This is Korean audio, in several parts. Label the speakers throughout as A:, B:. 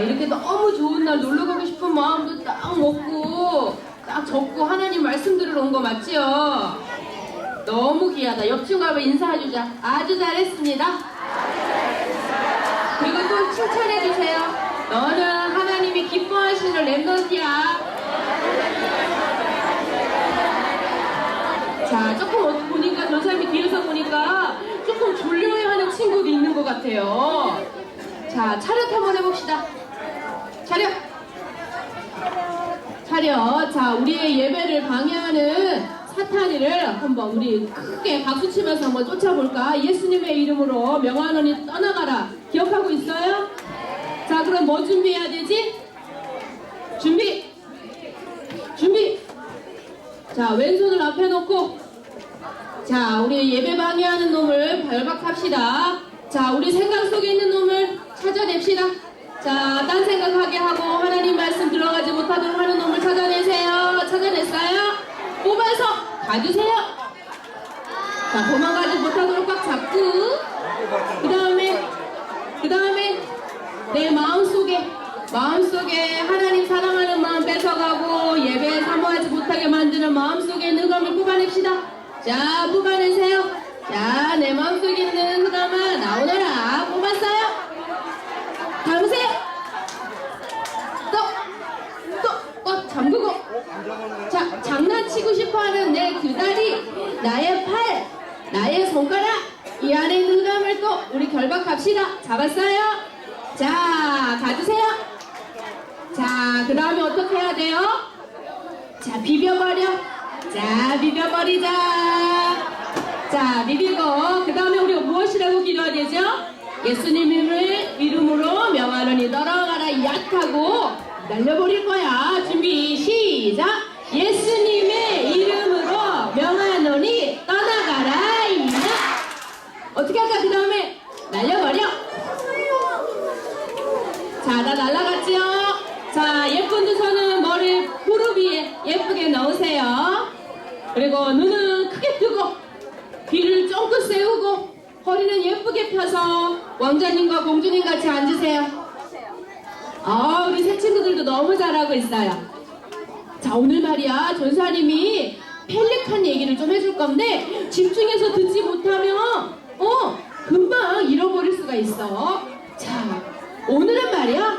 A: 이렇게 너무 좋은 날 놀러 가고 싶은 마음도 딱 먹고 딱 적고 하나님 말씀 들으러 온 거 맞지요? 너무 귀하다. 옆 친구 한번 인사해주자. 아주 잘했습니다. 그리고 또 칭찬해주세요. 너는 하나님이 기뻐하시는 랩넌트야. 자, 조금 어- 보니까 전사님이 뒤에서 보니까 조금 졸려해하는 친구도 있는 것 같아요. 자, 차렷 한번 해봅시다. 차렷! 차렷! 자, 우리의 예배를 방해하는 사탄이를 한번 우리 크게 박수 치면서 한번 쫓아볼까? 예수님의 이름으로 명한원이 떠나가라. 기억하고 있어요? 자, 그럼 뭐 준비해야 되지? 준비! 준비! 자, 왼손을 앞에 놓고 자, 우리 예배 방해하는 놈을 발박합시다. 자, 우리 생각 속에 있는 놈을 찾아냅시다. 자, 딴 생각하게 하고 하나님 말씀 들어가지 못하도록 하는 놈을 찾아내세요. 찾아냈어요? 뽑아서 가주세요. 자, 도망가지 못하도록 꽉 잡고 그 다음에 그 다음에 내 마음속에 마음속에 하나님 사랑하는 마음 뺏어가고 예배 사모하지 못하게 만드는 마음속에 있는 흑암을 뽑아냅시다. 자, 뽑아내세요. 자, 내 마음속에 있는 흑암아 나오너라. 뽑았어요? 또, 또, 꽉 잠그고. 자, 장난치고 싶어하는 내두 다리, 나의 팔, 나의 손가락, 이 안에 흑암을 또 우리 결박합시다. 잡았어요? 자, 가주세요. 자, 그 다음에 어떻게 해야 돼요? 자, 비벼버려. 자, 비벼버리자. 자, 비비고, 그 다음에 우리가 무엇이라고 기도해야 되죠? 예수님을 이름으로 명하노니 떨어가라 약하고 날려버릴 거야. 준비, 시작. 예수님의 이름으로 명하노니 떠나가라. 이다. 어떻게 할까? 그 다음에 날려버려. 자, 나 날라갔지요? 자, 예쁜 두 손은 머리 무릎 위에 예쁘게 넣으세요. 그리고 눈은 크게 뜨고, 귀를 쫑긋 세우고, 허리는 예쁘게 펴서 왕자님과 공주님 같이 앉으세요. 아, 우리 새 친구들도 너무 잘하고 있어요. 자, 오늘 말이야, 전사님이 펠리칸 얘기를 좀 해줄 건데, 집중해서 듣지 못하면, 어, 금방 잃어버릴 수가 있어. 자, 오늘은 말이야,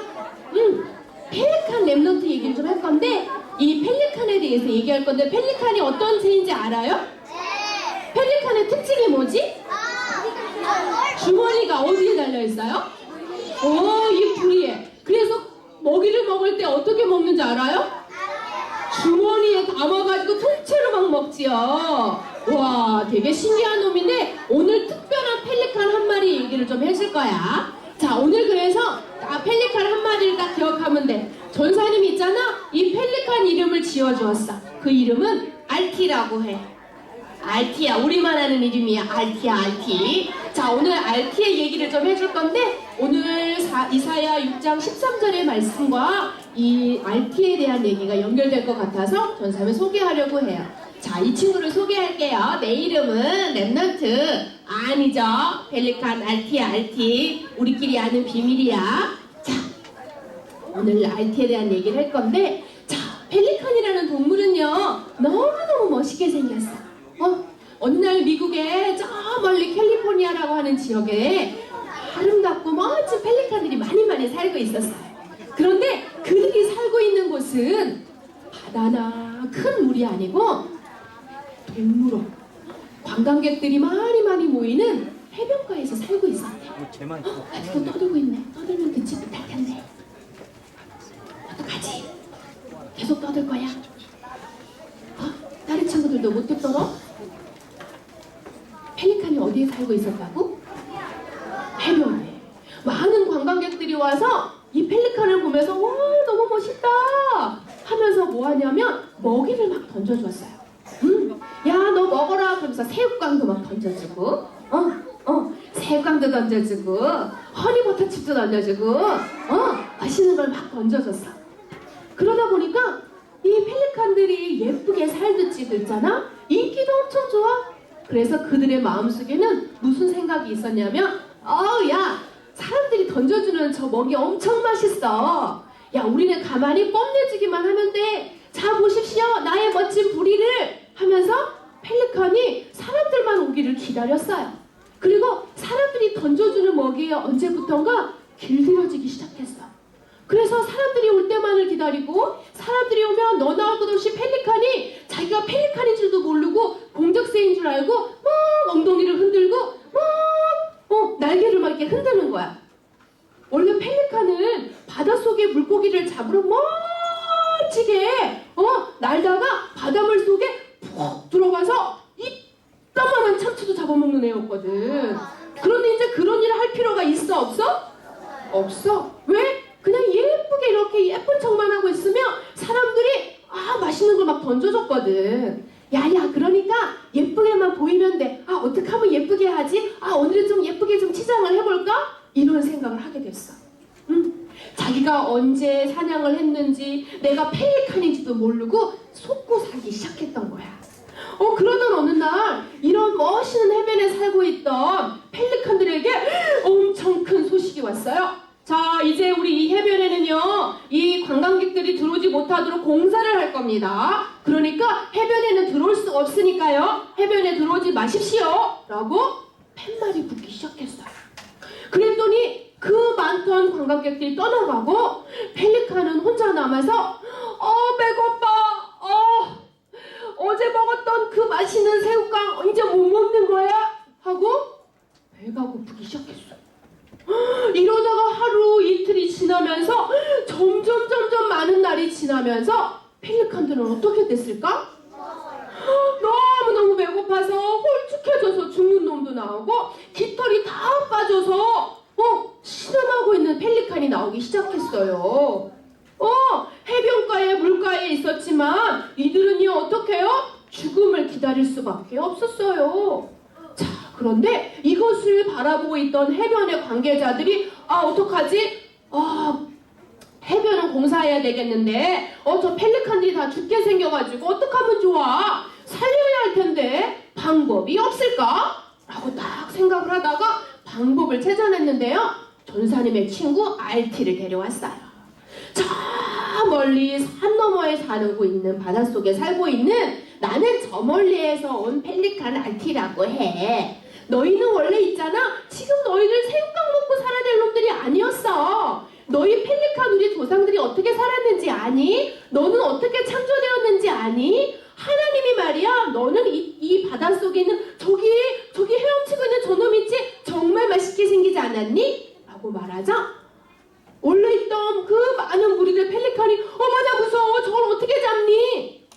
A: 음, 펠리칸 랩넌트 얘기를 좀 할 건데, 이 펠리칸에 대해서 얘기할 건데, 펠리칸이 어떤 새인지 알아요? 펠리칸의 특징이 뭐지? 주머니가 어디에 달려있어요? 오, 이 부리에. 그래서 먹이를 먹을 때 어떻게 먹는지 알아요? 주머니에 담아가지고 통째로 막 먹지요. 와, 되게 신기한 놈인데 오늘 특별한 펠리칸 한 마리 얘기를 좀 해줄 거야. 자, 오늘 그래서 아, 펠리칸 한 마리를 딱 기억하면 돼. 전사님 있잖아. 이 펠리칸 이름을 지어주었어. 그 이름은 알티라고 해. 알티야 우리만 아는 이름이야 알티야 알티 자 오늘 알티의 얘기를 좀 해줄 건데 오늘 사- 이사야 6장 13절의 말씀과 이 알티에 대한 얘기가 연결될 것 같아서 전사를 소개하려고 해요. 자 이 친구를 소개할게요. 내 이름은 랩넌트. 아니죠? 펠리칸 알티야 알티 우리끼리 아는 비밀이야. 자 오늘 알티에 대한 얘기를 할 건데 자 펠리칸이라는 동물은요 너무너무 멋있게 생겼어. 어? 어느 날 미국의 저 멀리 캘리포니아라고 하는 지역에 아름답고 멋진 펠리칸들이 많이 많이 살고 있었어요. 그런데 그들이 살고 있는 곳은 바다나 큰 물이 아니고 동물원 관광객들이 많이 많이 모이는 해변가에서 살고
B: 뭐 쟤만
A: 어, 아직도 떠들고 있네. 떠들면 듣지 못할 텐데. 어떡하지? 계속 떠들 거야? 어? 다른 친구들도 못 듣더러? 펠리칸이 어디에 살고 있었다고? 해변에. 많은 관광객들이 와서 이 펠리칸을 보면서 와 너무 멋있다 하면서 뭐 하냐면 먹이를 막 던져줬어요. 음, 야너 먹어라 그러면서 새우깡도 막 던져주고 어, 어, 새우깡도 던져주고 허니버터칩도 던져주고 어, 맛있는 걸 막 던져줬어. 그러다 보니까 이 펠리칸들이 예쁘게 살도 찌고 있잖아. 인기도 엄청 좋아. 그래서 그들의 마음속에는 무슨 생각이 있었냐면, 어우 야 사람들이 던져주는 저 먹이 엄청 맛있어. 야, 우리는 가만히 뽐내주기만 하면 돼. 자, 보십시오. 나의 멋진 부리를 하면서 펠리칸이 사람들만 오기를 기다렸어요. 그리고 사람들이 던져주는 먹이에 언제부턴가 길들여지기 시작했어. 그래서 사람들이 올 때만을 기다리고 사람들이 오면 너 나올 것 없이 펠리칸이 자기가 펠리칸인 줄도 모르고 공작새인 줄 알고 막 엉덩이를 흔들고 막 어, 날개를 막 이렇게 흔드는 거야. 원래 펠리칸은 바닷속에 물고기를 잡으러 멋지게 어, 날다가 바닷물 속에 푹 들어가서 이따만한 참치도 잡아먹는 애였거든. 그런데 이제 그런 일을 할 필요가 있어 없어? 없어. 왜? 그냥 예쁘게 이렇게 예쁜 척만 하고 있으면 사람들이 아 맛있는 걸 막 던져줬거든. 야야 그러니까 예쁘게만 보이면 돼. 아 어떻게 하면 예쁘게 하지? 아 오늘은 좀 예쁘게 좀 치장을 해볼까? 이런 생각을 하게 됐어. 응? 자기가 언제 사냥을 했는지 내가 펠리칸인지도 모르고 속고 살기 시작했던 거야. 어 그러던 어느 날 이런 멋있는 해변에 살고 있던 펠리칸들에게 엄청 큰 소식이 왔어요. 자 이제 우리 이 해변에는요 이 관광객들이 들어오지 못하도록 공사를 할 겁니다. 그러니까 해변에는 들어올 수 없으니까요 해변에 들어오지 마십시오. 라고 팻말이 붙기 시작했어요. 그랬더니 그 많던 관광객들이 떠나가고 펠리칸은 혼자 남아서 어 배고파 어 어제 먹었던 그 맛있는 새우깡 이제 못 먹는 거야? 하고 배가 고프기 시작했어. 이러다가 하루 이틀이 지나면서 점점 점점 많은 날이 지나면서 펠리칸들은 어떻게 됐을까? 너무너무 배고파서 홀쭉해져서 죽는 놈도 나오고 깃털이 다 빠져서 어 신음하고 있는 펠리칸이 나오기 시작했어요. 어 해변가에 물가에 있었지만 이들은요 어떡해요? 죽음을 기다릴 수밖에 없었어요. 자 그런데 이것을 바라보고 있던 해변의 관계자들이 아 어떡하지? 아 해변은 공사해야 되겠는데 어 저 펠리칸들이 다 죽게 생겨가지고 어떡하면 좋아? 살려야 할 텐데 방법이 없을까? 라고 딱 생각을 하다가 방법을 찾아냈는데요. 전사님의 친구 알티를 데려왔어요. 저 멀리 산 너머에 살고 있는 바닷속에 살고 있는 나는 저 멀리에서 온 펠리칸 알티라고 해. 너희는 원래 있잖아. 지금 너희들 새우깡 먹고 살아야 될 놈들이 아니었어. 너희 펠리칸 우리 조상들이 어떻게 살았는지 아니? 너는 어떻게 창조되었는지 아니? 하나님이 말이야. 너는 이, 이 바닷속에 있는 저기 저기 헤엄치고 있는 저놈 있지? 정말 맛있게 생기지 않았니? 라고 말하자 원래 있던 그 많은 무리들 펠리칸이 어머 나 무서워 저걸 어떻게 잡니?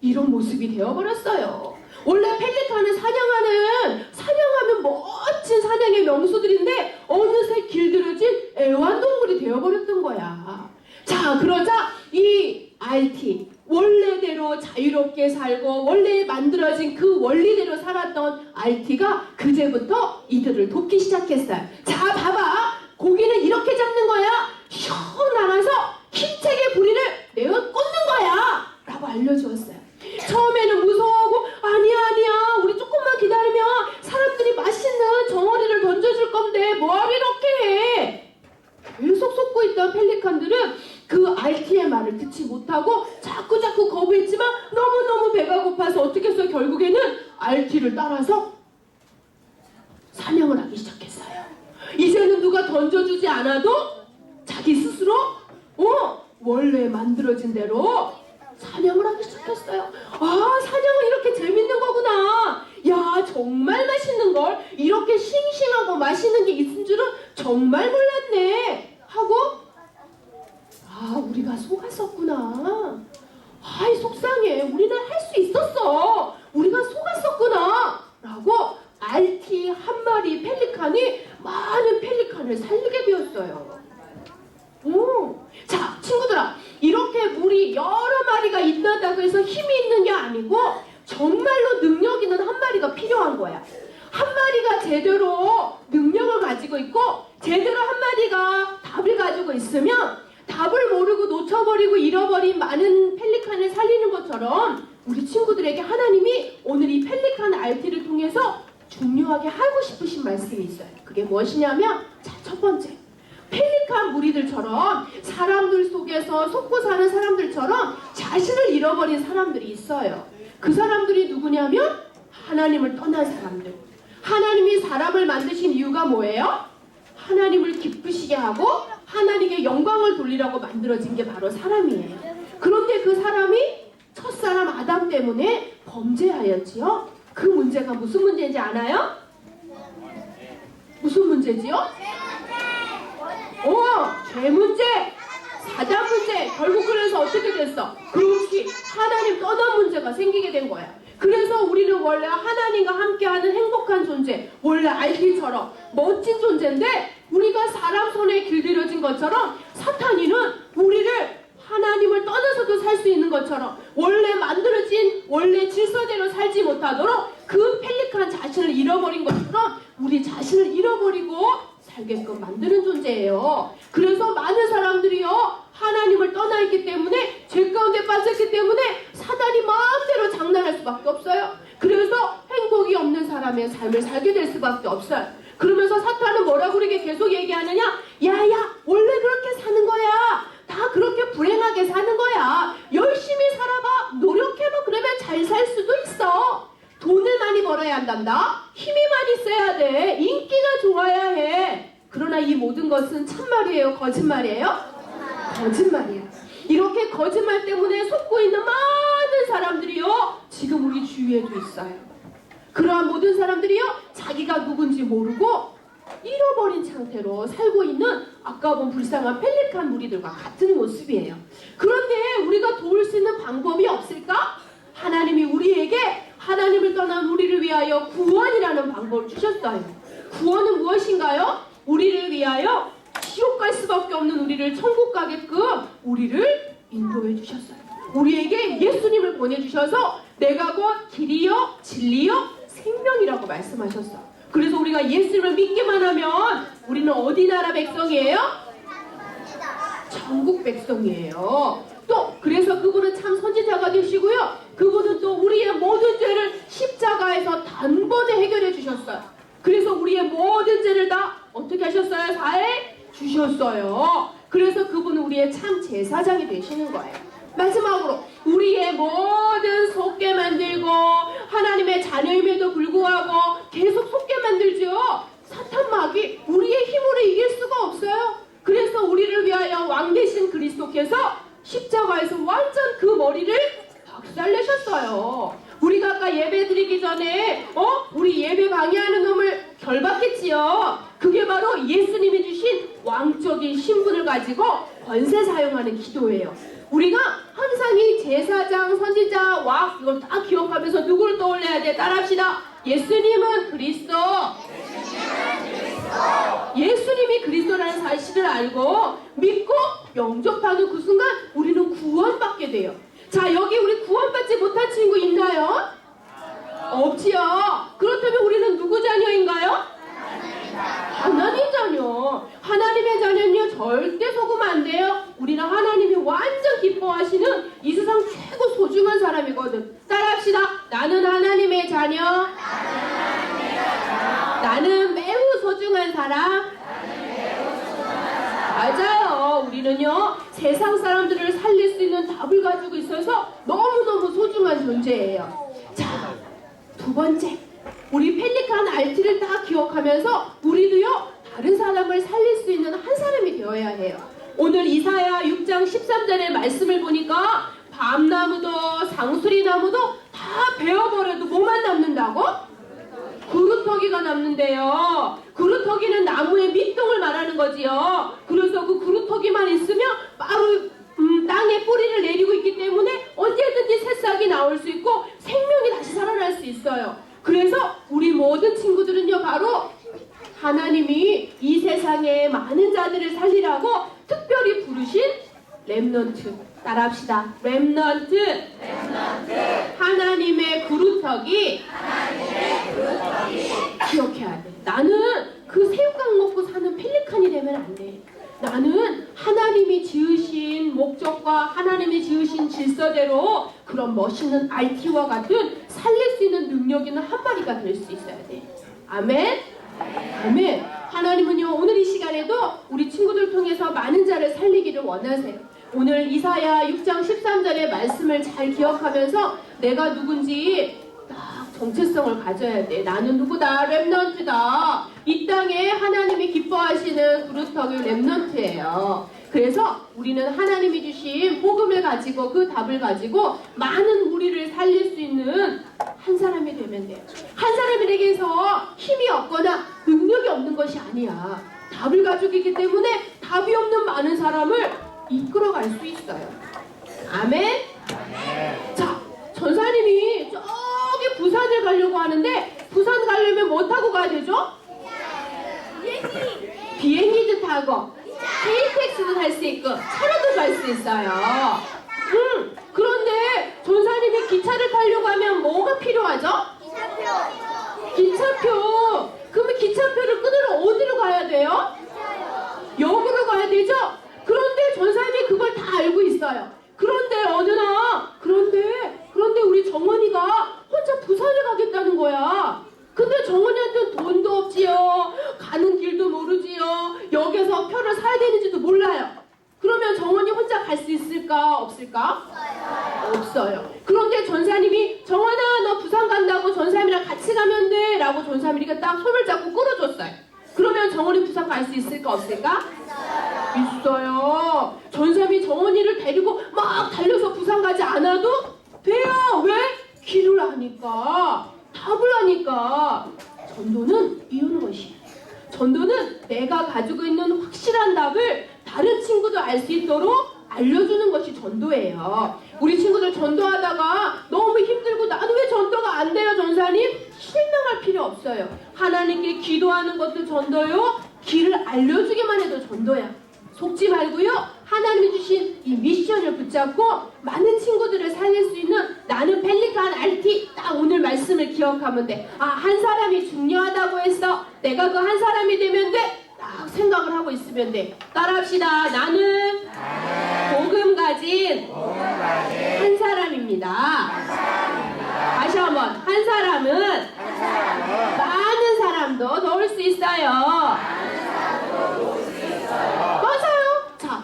A: 이런 모습이 되어버렸어요. 원래 펠리칸은 사냥하는 사냥하면 멋진 사냥의 명수들인데 어느새 길들여진 애완동물이 되어버렸던 거야. 자 그러자 이 RT 원래대로 자유롭게 살고 원래 만들어진 그 원리대로 살았던 RT가 그제부터 이들을 돕기 시작했어요. 자 봐봐 고기는 이렇게 잡는 거야. 슉 날아서 힘차게 부리를 내어 꽂는 거야. 라고 알려주었어요. 처음에는 무서워하고 아니야 아니야 우리 조금만 기다리면 사람들이 맛있는 정어리를 던져줄 건데 뭐하러 이렇게 해. 계속 속고 있던 펠리칸들은 그 RT의 말을 듣지 못하고 자꾸 자꾸 거부했지만 너무너무 배가 고파서 어떻게 해서 결국에는 RT를 따라서 사냥을 하기 시작했어요. 이제는 누가 던져주지 않아도 자기 스스로 어 원래 만들어진 대로 사냥을 하기 시작했어요. 아 사냥은 이렇게 재밌는 거구나. 야 정말 맛있는 걸 이렇게 싱싱하고 맛있는 게 있은 줄은 정말 몰랐네. 하고 아 우리가 속았었구나. 아이 속상해. 우리는 할 수 있었어. 우리가 속았었구나. 라고 RT 한 마리 펠리칸이 많은 펠리칸을 살리게 되었어요. 오. 자, 친구들아. 이렇게 물이 여러 마리가 있다고 해서 힘이 있는 게 아니고 정말로 능력 있는 한 마리가 필요한 거야. 한 마리가 제대로 능력을 가지고 있고 제대로 한 마리가 답을 가지고 있으면 답을 모르고 놓쳐버리고 잃어버린 많은 펠리칸을 살리는 것처럼 우리 친구들에게 하나님이 오늘 이 펠리칸 RT를 통해서 중요하게 하고 싶으신 말씀이 있어요. 그게 무엇이냐면 자, 첫 번째, 펠리칸 무리들처럼 사람들 속에서 속고 사는 사람들처럼 자신을 잃어버린 사람들이 있어요. 그 사람들이 누구냐면 하나님을 떠난 사람들. 하나님이 사람을 만드신 이유가 뭐예요? 하나님을 기쁘시게 하고 하나님께 영광을 돌리라고 만들어진 게 바로 사람이에요. 그런데 그 사람이 첫사람 아담 때문에 범죄하였지요. 그 문제가 무슨 문제인지 아나요? 무슨 문제지요? 어, 죄 문제, 사단 문제. 결국 그래서 어떻게 됐어? 그렇지. 하나님 떠난 문제가 생기게 된 거야. 그래서 우리는 원래 하나님과 함께하는 행복한 존재, 원래 알기처럼 멋진 존재인데 우리가 사람 손에 길들여진 것처럼 사탄이는 우리를 하나님을 떠나서도 살 수 있는 것처럼 원래 만들어진 원래 질서대로 살지 못하도록 그 펠리칸 자신을 잃어버린 것처럼 우리 자신을 잃어버리고 살게끔 만드는 존재예요. 그래서 많은 사람들이요 하나님을 떠나 있기 때문에 죄 가운데 빠졌기 때문에 사단이 마음대로 장난할 수밖에 없어요. 그래서 행복이 없는 사람의 삶을 살게 될 수밖에 없어요. 그러면서 사탄은 뭐라고 그렇게 계속 얘기하느냐? 야야 원래 그렇게 사는 거야. 다 그렇게 불행하게 사는 거야. 열심히 살아봐. 노력해봐. 그러면 잘 살 수도 있어. 돈을 많이 벌어야 한단다. 힘이 많이 있어야 돼. 인기가 좋아야 해. 그러나 이 모든 것은 참말이에요? 거짓말이에요? 거짓말이에요. 이렇게 거짓말 때문에 속고 있는 많은 사람들이요. 지금 우리 주위에도 있어요. 그러한 모든 사람들이요. 자기가 누군지 모르고 잃어버린 상태로 살고 있는 아까 본 불쌍한 펠리칸 무리들과 같은 모습이에요. 그런데 우리가 도울 수 있는 방법이 없을까? 하나님이 우리에게 하나님을 떠난 우리를 위하여 구원이라는 방법을 주셨어요. 구원은 무엇인가요? 우리를 위하여 지옥 갈 수밖에 없는 우리를 천국 가게끔 우리를 인도해 주셨어요. 우리에게 예수님을 보내주셔서 내가 곧 길이요 진리요 생명이라고 말씀하셨어. 그래서 우리가 예수님을 믿기만 하면 우리는 어디 나라 백성이에요? 전국 백성이에요. 또 그래서 그분은 참 선지자가 되시고요. 그분은 또 우리의 모든 죄를 십자가에서 단번에 해결해 주셨어요. 그래서 우리의 모든 죄를 다 어떻게 하셨어요? 사해 주셨어요. 그래서 그분은 우리의 참 제사장이 되시는 거예요. 마지막으로 우리의 모든 속게 만들고 하나님의 자녀임에도 불구하고 계속 속게 만들죠. 사탄 마귀 우리의 힘으로 이길 수가 없어요. 그래서 우리를 위하여 왕 대신 그리스도께서 십자가에서 완전 그 머리를 박살내셨어요. 우리가 아까 예배 드리기 전에 어 우리 예배 방해하는 놈을 결박했지요. 그게 바로 예수님이 주신 왕적인 신분을 가지고 권세 사용하는 기도예요. 우리가 항상 이 제사장, 선지자, 왕 이걸 다 기억하면서 누구를 떠올려야 돼? 따라합시다. 예수님은 그리스도. 예수님이 그리스도라는 사실을 알고 믿고 영접하는 그 순간 우리는 구원받게 돼요. 자, 여기 우리 구원받지 못한 친구 있나요? 없지요. 그렇다면 우리는 누구 자녀인가요? 하나님 자녀. 하나님의 자녀는요, 절대 속으면 안 돼요. 우리는 하나님이 완전 기뻐하시는 이 세상 최고 소중한 사람이거든. 따라합시다. 나는 하나님의 자녀. 나는 매우 소중한 사람. 맞아요. 우리는요, 세상 사람들을 살릴 수 있는 답을 가지고 있어서 너무너무 소중한 존재예요. 자, 두 번째. 우리 펠리칸 알티를 다 기억하면서 우리도요, 다른 사람을 살릴 수 있는 한 사람이 되어야 해요. 오늘 이사야 6장 13절의 말씀을 보니까 밤나무도 상수리나무도 다 베어버려도 뭐만 남는다고? 그루터기가 남는데요. 그루터기는 나무의 밑동을 말하는 거지요. 그래서 그 그루터기만 있으면 바로 음, 땅에 뿌리를 내리고 있기 때문에 언제든지 새싹이 나올 수 있고 생명이 다시 살아날 수 있어요. 그래서 우리 모든 친구들은요 바로 하나님이 이 세상에 많은 자들을 살리라고 특별히 부르신 렘넌트 따라합시다. 렘넌트. 하나님의 그루터기. 기억해야 돼. 나는 그 새우깡 먹고 사는 펠리칸이 되면 안 돼. 나는 하나님이 지으신 목적과 하나님이 지으신 질서대로 그런 멋있는 RT와 같은 살릴 수 있는 능력 있는 한 마리가 될 수 있어야 돼. 아멘. 아멘. 하나님은요 오늘 이 시간에도 우리 친구들 통해서 많은 자를 살리기를 원하세요. 오늘 이사야 6장 13절의 말씀을 잘 기억하면서 내가 누군지 딱 정체성을 가져야 돼. 나는 누구다? 랩넌트다. 이 땅에 하나님이 기뻐하시는 그루터기 랩넌트예요. 그래서 우리는 하나님이 주신 복음을 가지고 그 답을 가지고 많은 무리를 살릴 수 있는 한 사람이 되면 돼요. 한 사람에게서 힘이 없거나 능력이 없는 것이 아니야. 답을 가지고 있기 때문에 답이 없는 많은 사람을 이끌어갈 수 있어요. 아멘. 자, 전사님이 저기 부산을 가려고 하는데 부산 가려면 뭐 타고 가야 되죠? 비행기도 타고 KTX도 탈 수 있고 차로도 갈 수 있어요. 음, 그런데 전사님이 기차를 타려고 하면 뭐가 필요하죠? 기차표. 그러면 기차표를 끊으러 어디로 가야 돼요? 역으로 가야 되죠? 그런데 전사님이 그걸 다 알고 있어요. 그런데 어느 날, 그런데, 그런데 우리 정원이가 혼자 부산을 가겠다는 거야. 근데 정원이한테는 돈도 없지요. 가는 길도 모르지요. 역에서 표를 사야 되는지도 몰라요. 그러면 정원이 혼자 갈 수 있을까? 없을까? 없어요. 그런데 전사님이 정원아 너 부산 간다고 전사님이랑 같이 가면 돼 라고 전사님이가 딱 손을 잡고 끌어줬어요. 그러면 정원이 부산 갈 수 있을까 없을까? 있어요. 전사님이 정원이를 데리고 막 달려서 부산 가지 않아도 돼요. 왜? 길을 아니까. 답을 아니까. 전도는 이유는 것이에요. 전도는 내가 가지고 있는 확실한 답을 다른 친구도 알 수 있도록 알려주는 것이 전도예요. 우리 친구들 전도하다가 너무 힘들고 나도 왜 전도가 안 돼요, 전사님? 실망할 필요 없어요. 하나님께 기도하는 것도 전도요. 길을 알려주기만 해도 전도야. 속지 말고요. 하나님이 주신 이 미션을 붙잡고 많은 친구들을 살릴 수 있는 나는 펠리칸 RT 딱 오늘 말씀을 기억하면 돼. 아, 한 사람이 중요하다고 했어. 내가 그 한 사람이 되면 돼. 딱 생각을 하고 있으면 돼. 따라합시다. 나는 복음 가진 한 사람입니다. 다시 한번 한 사람은 많은 사람도 넣을 수 있어요. 자,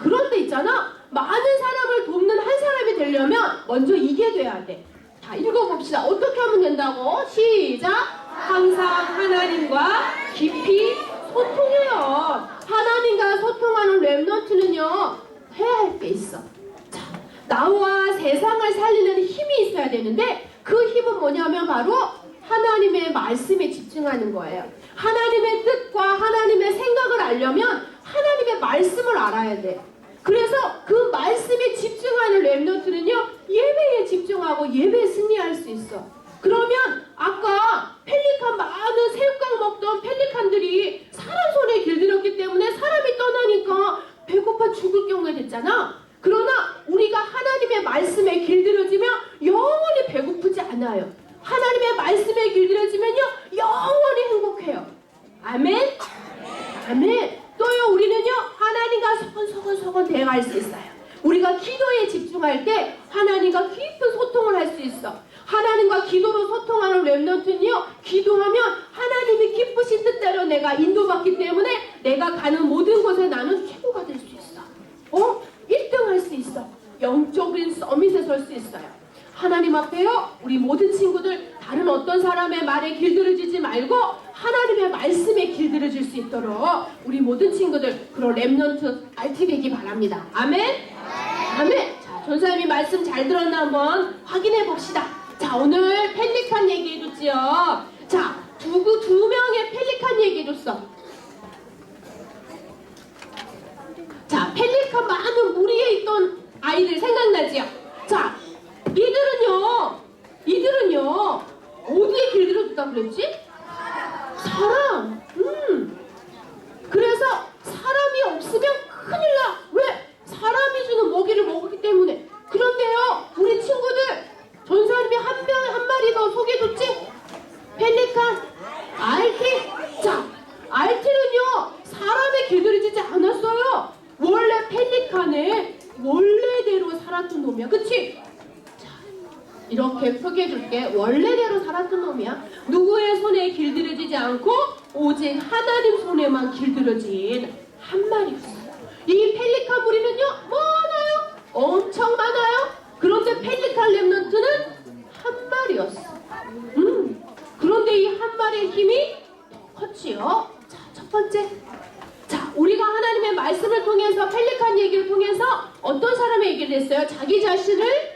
A: 있잖아. 많은 사람을 돕는 한 사람이 되려면 먼저 이게 돼야 돼. 자, 읽어봅시다. 어떻게 하면 된다고? 시작. 항상 하나님과 깊이 소통해요. 하나님과 소통하는 랩너트는요, 해야 할 게 있어. 자, 나와 세상을 살리는 힘이 있어야 되는데, 그 힘은 뭐냐면 바로 하나님의 말씀에 집중하는 거예요. 하나님의 뜻과 하나님의 생각을 알려면 하나님의 말씀을 알아야 돼. 그래서 그 말씀에 집중하는 랩노트는요 예배에 집중하고 예배에 승리할 수 있어. 그러면 아까 펠리칸 많은 새우깡 먹던 펠리칸들이 사람 손에 길들였기 때문에 사람이 떠나니까 배고파 죽을 경우가 됐잖아. 그러나 우리가 하나님의 말씀에 길들여지면 영원히 배고프지 않아요. 하나님의 말씀에 길들여지면요 영원히 행복해요. 아멘. 아멘. 또요 우리는요 하나님과 서건서건서건 대화할 수 있어요. 우리가 기도에 집중할 때 하나님과 깊은 소통을 할 수 있어. 하나님과 기도로 소통하는 랩런트는요 기도하면 하나님이 기쁘신 뜻대로 내가 인도받기 때문에 내가 가는 모든 곳에 나는 최고가 될 수 있어. 어? 1등 할 수 있어. 영적인 서밋에 설 수 있어요. 하나님 앞에요. 우리 모든 친구들 다른 어떤 사람의 말에 길들여지지 말고 하나님의 말씀에 길들여질 수 있도록 우리 모든 친구들 그런 랩넌트 알티 되기 바랍니다. 아멘. 아멘. 자, 전사님이 말씀 잘 들었나 한번 확인해 봅시다. 자, 오늘 펠리칸 얘기해줬지요. 자, 두, 두 명의 얘기해줬어. 자, 펠리칸 많은 무리에 있던 아이들 생각나지요? 자, 이들은요, 이들은요, 어디에 길들여졌다 그랬지? 사람. 음. 그래서 사람이 없으면 큰일 나. 왜? 사람이 주는 먹이를 먹었기 때문에. 그런데요, 우리 친구들, 전사님이 한 명, 한 마리 더 소개해줬지? 펠리칸, 알티. 자, 알티는요, 사람에 길들여지지 않았어요. 원래 펠리칸에 원래대로 살았던 놈이야. 그치? 이렇게 소개해줄게. 원래대로 살았던 놈이야. 누구의 손에 길들여지지 않고 오직 하나님 손에만 길들여진 한 마리였어요. 이 펠리칸 무리는요 많아요. 엄청 많아요. 그런데 펠리칸 랩런트는 한 마리였어. 음. 그런데 이 한 마리의 힘이 컸지요. 자, 첫 번째. 자, 우리가 하나님의 말씀을 통해서 펠리칸 얘기를 통해서 어떤 사람의 얘기를 했어요? 자기 자신을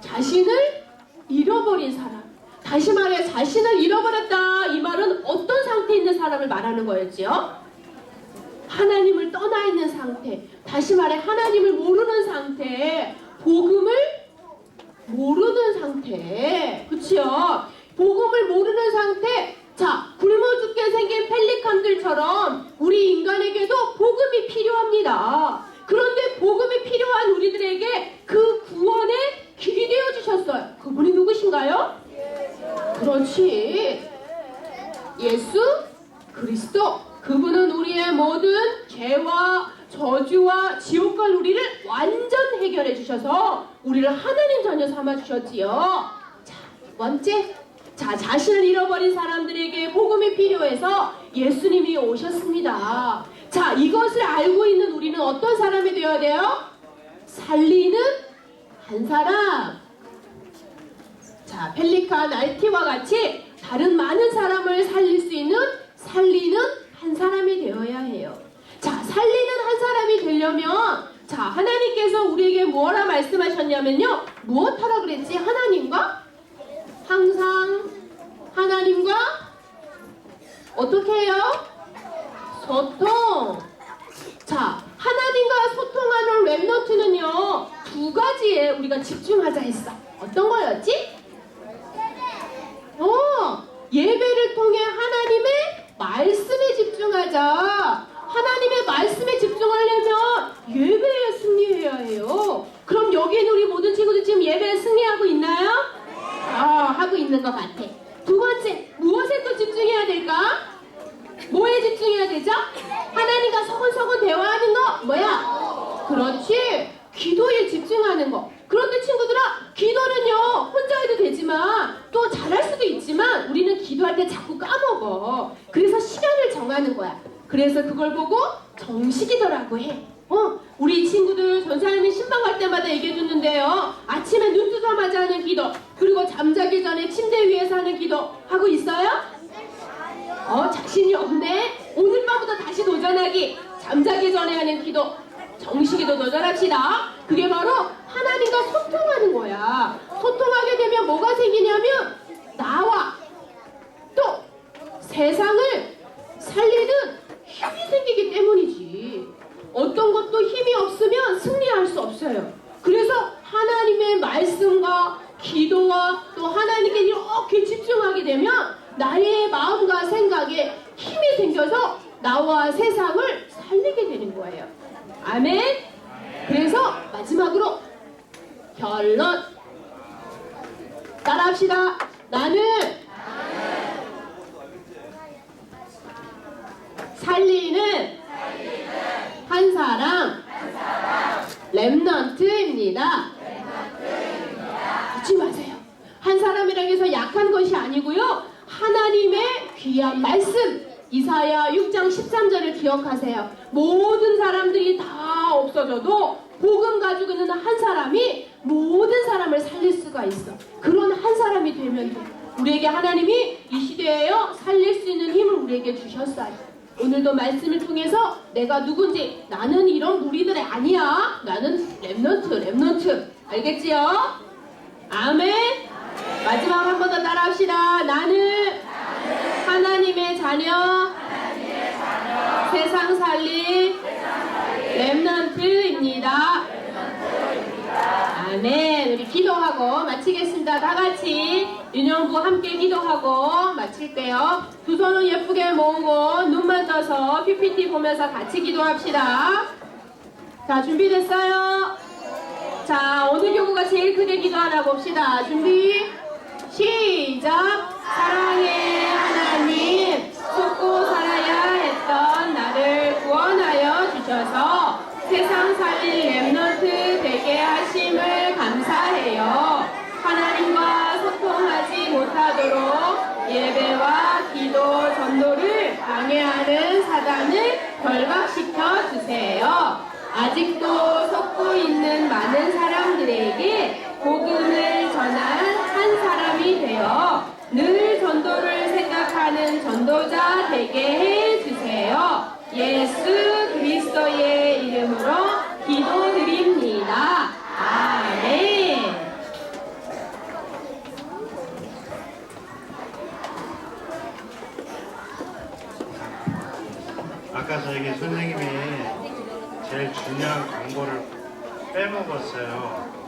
A: 자신을 잃어버린 사람. 다시 말해 자신을 잃어버렸다. 이 말은 어떤 상태에 있는 사람을 말하는 거였지요? 하나님을 떠나 있는 상태. 다시 말해 하나님을 모르는 상태. 복음을 모르는 상태. 그치요? 복음을 모르는 상태. 자, 굶어 죽게 생긴 펠리칸들처럼 우리 인간에게도 복음이 필요합니다. 그런데 복음이 필요한 그 구원의 길이 되어 주셨어요. 그분이 누구신가요? 그렇지. 예수 그리스도. 그분은 우리의 모든 죄와 저주와 지옥 갈 우리를 완전 해결해 주셔서 우리를 하나님 자녀 삼아 주셨지요. 자, 두 번째. 자, 자신을 잃어버린 사람들에게 복음이 필요해서 예수님이 오셨습니다. 자, 이것을 알고 있는 우리는 어떤 사람이 되어야 돼요? 살리는 한 사람. 자, 펠리칸 알티와 같이 다른 많은 사람을 살릴 수 있는 살리는 한 사람이 되어야 해요. 자, 살리는 한 사람이 되려면 자, 하나님께서 우리에게 뭐라 말씀하셨냐면요. 무엇하라 그랬지? 하나님과 항상 하나님과 어떻게 해요? 소통. 자, 하나님과 소통하는 랩너트는요, 두 가지에 우리가 집중하자 했어. 어떤 거였지? 어, 예배를 통해 하나님의 말씀에 집중하자. 하나님의 말씀에 집중하려면 예배에 승리해야 해요. 그럼 여기 있는 우리 모든 친구들 지금 예배에 승리하고 있나요? 아, 하고 있는 것 같아. 두 번째, 무엇에 또 집중해야 될까? 뭐에 집중해야 되죠? 하나님과 서근서근 대화하는 거 뭐야? 그렇지. 기도에 집중하는 거. 그런데 친구들아, 기도는요 혼자 해도 되지만 또 잘할 수도 있지만 우리는 기도할 때 자꾸 까먹어. 그래서 시간을 정하는 거야. 그래서 그걸 보고 정식이더라고 해. 어, 우리 친구들 전사님이 신방 갈 때마다 얘기해 줬는데요. 아침에 눈 뜨자마자 하는 기도, 그리고 잠자기 전에 침대 위에서 하는 기도 하고 있어요? 어, 자신이 없네. 오늘 밤부터 다시 도전하기. 잠자기 전에 하는 기도. 정식기도 도전합시다. 그게 바로 하나님과 소통하는 거야. 소통하게 되면 뭐가 생기냐면 나와 또 세상을 살리는 힘이 생기기 때문이지. 어떤 것도 힘이 없으면 승리할 수 없어요. 그래서 하나님의 말씀과 기도와 또 하나님께 이렇게 집중하게 되면 나의 마음과 생각에 힘이 생겨서 나와 세상을 살리게 되는 거예요. 아멘. 그래서 마지막으로 결론 따라합시다. 나는 살리는 한 사람 랩넌트입니다. 잊지 마세요. 한 사람이라고 해서 약한 것이 아니고요. 하나님의 귀한 말씀 이사야 6장 13절을 기억하세요. 모든 사람들이 다 없어져도 복음 가지고 있는 한 사람이 모든 사람을 살릴 수가 있어. 그런 한 사람이 되면 돼. 우리에게 하나님이 이 시대에요 살릴 수 있는 힘을 우리에게 주셨어요. 오늘도 말씀을 통해서 내가 누군지 나는 이런 무리들이 아니야. 나는 랩넌트, 랩넌트. 알겠지요? 아멘. 마지막 한 번 더 따라합시다. 나는 하나님의 자녀, 세상 살림, 랩넌트입니다. 아멘. 우리 기도하고 마치겠습니다. 다 같이 윤영부 함께 기도하고 마칠게요. 두 손을 예쁘게 모으고 눈만 떠서 PPT 보면서 같이 기도합시다. 자, 준비됐어요? 자, 오늘 교구가 제일 크게 기도하나 봅시다. 준비, 시작! 사랑의 하나님, 속고 살아야 했던 나를 구원하여 주셔서 세상 살릴 랩너트 되게 하심을 감사해요. 하나님과 소통하지 못하도록 예배와 기도 전도 사단을 결박시켜 주세요. 아직도 속고 있는 많은 사람들에게 한 되어 늘 전도를 생각하는 전도자 되게 해 주세요. 예수 그리스도의 이름으로 기도드립니다. 아멘.
B: 아까 저에게 선생님이 제일 중요한 광고를 빼먹었어요.